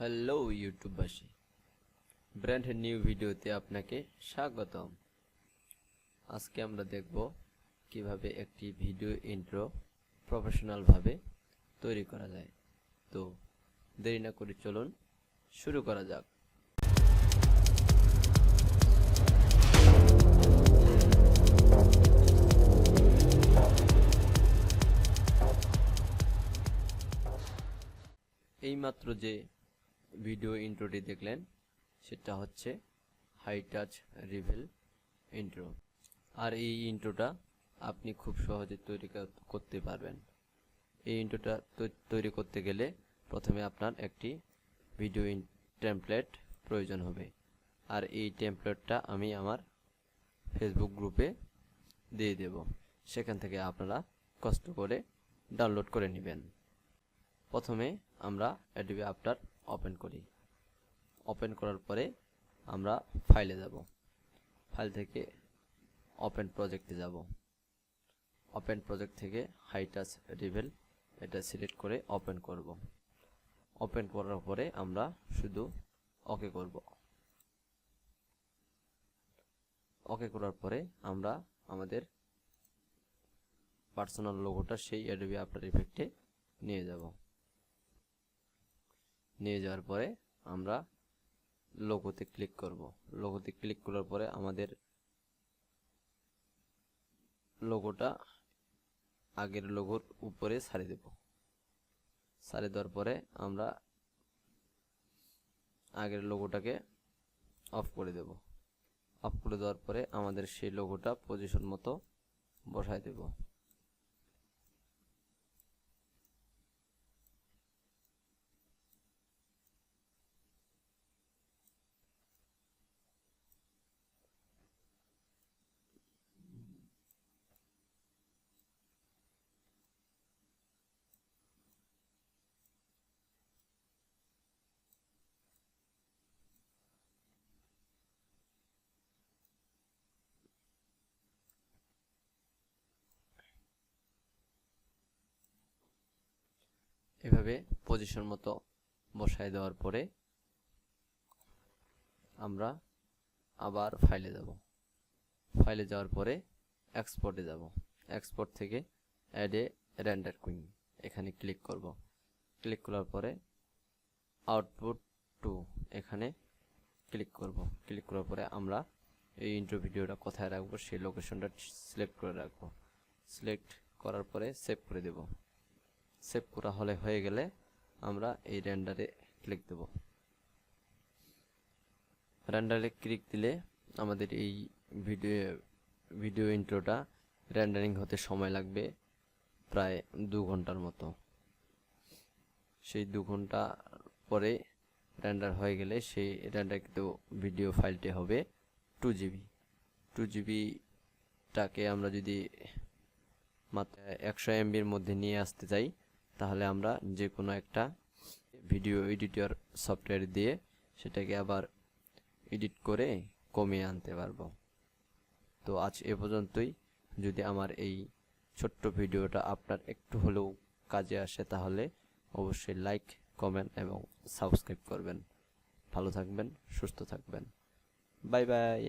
Hello ইউটিউববাসী brand new ভিডিওতে আপনাকে স্বাগতম। আজকে আমরা দেখব কীভাবে একটি ভিডিও ইন্ট্রো প্রফেশনালভাবে তৈরি করা যায়। তো দেরি না করে চলুন শুরু করা যাক। এইমাত্র যে ভিডিও ইন্ট্রোটি দেখলেন, সেটা হচ্ছে হাই টাচ রিভেল ইন্ট্রো আর এই ইন্ট্রোটা আপনি খুব সহজে তৈরি করতে পারবেন। এই ইন্ট্রোটা তৈরি করতে গেলে প্রথমে আপনার একটি ভিডিও টেমপ্লেট প্রয়োজন হবে। আর এই টেমপ্লেটটা আমি আমার ফেসবুক গ্রুপে দিয়ে দেব। সেখান থেকে আপনারা কষ্ট করে ডাউনলোড করে নেবেন। প্রথমে আমরা অ্যাডোবি আফটার ওপেন করি। ওপেন করার পরে আমরা ফাইলে যাব। ফাইল থেকে ওপেন প্রজেক্টে যাব। ওপেন প্রজেক্ট থেকে হাইটাচ রিভেল এটা সিলেক্ট করে ওপেন করব। ওপেন করার পরে আমরা শুধু ওকে করব। ওকে করার পরে আমরা আমাদের পার্সোনাল লোগোটা সেই অ্যাডোবি আফটার ইফেক্টে নিয়ে যাব। নিয়ে যাওয়ার পরে আমরা লোগোতে ক্লিক করব। লোগোতে ক্লিক করার পরে আমাদের লোগোটা আগের লোগোর উপরে সারি দেব। সারি দেওয়ার পরে আমরা আগের লোগোটাকে অফ করে দেব। অফ করে দেওয়ার পরে আমাদের সেই লোগোটা পজিশন মতো বসায় দেব। এভাবে পজিশন মতো বসায় দেওয়ার পরে আমরা আবার ফাইলে যাব। ফাইলে যাওয়ার পরে এক্সপোর্টে যাব। এক্সপোর্ট থেকে অ্যাড এ র্যান্ডার কুইন এখানে ক্লিক করব। ক্লিক করার পরে আউটপুট টু এখানে ক্লিক করব। ক্লিক করার পরে আমরা এই ইন্ট্রো ভিডিওটা কোথায় রাখব, সেই লোকেশনটা সিলেক্ট করে রাখব। সিলেক্ট করার পরে সেভ করে দেব। সেভ করা হলে হয়ে গেলে আমরা এই র্যান্ডারে ক্লিক দেব। র্যান্ডারে ক্লিক দিলে আমাদের এই ভিডিও ভিডিও ইন্ট্রোটা র্যান্ডারিং হতে সময় লাগবে প্রায় দু ঘণ্টার মতো। সেই দু ঘণ্টা পরে র্যান্ডার হয়ে গেলে সেই র্যান্ডারকৃত ভিডিও ফাইলটি হবে টু জিবি টু জিবিটাকে আমরা যদি মাত্র একশো এমবির মধ্যে নিয়ে আসতে চাই তাহলে আমরা যে কোনো একটা ভিডিও এডিটর সফটওয়্যার দিয়ে সেটাকে আবার এডিট করে কমিয়ে আনতে পারব। তো আজ এ পর্যন্তই। যদি আমার এই ছোট্ট ভিডিওটা আপনার একটু হলেও কাজে আসে তাহলে অবশ্যই লাইক কমেন্ট এবং সাবস্ক্রাইব করবেন। ভালো থাকবেন, সুস্থ থাকবেন। Bye bye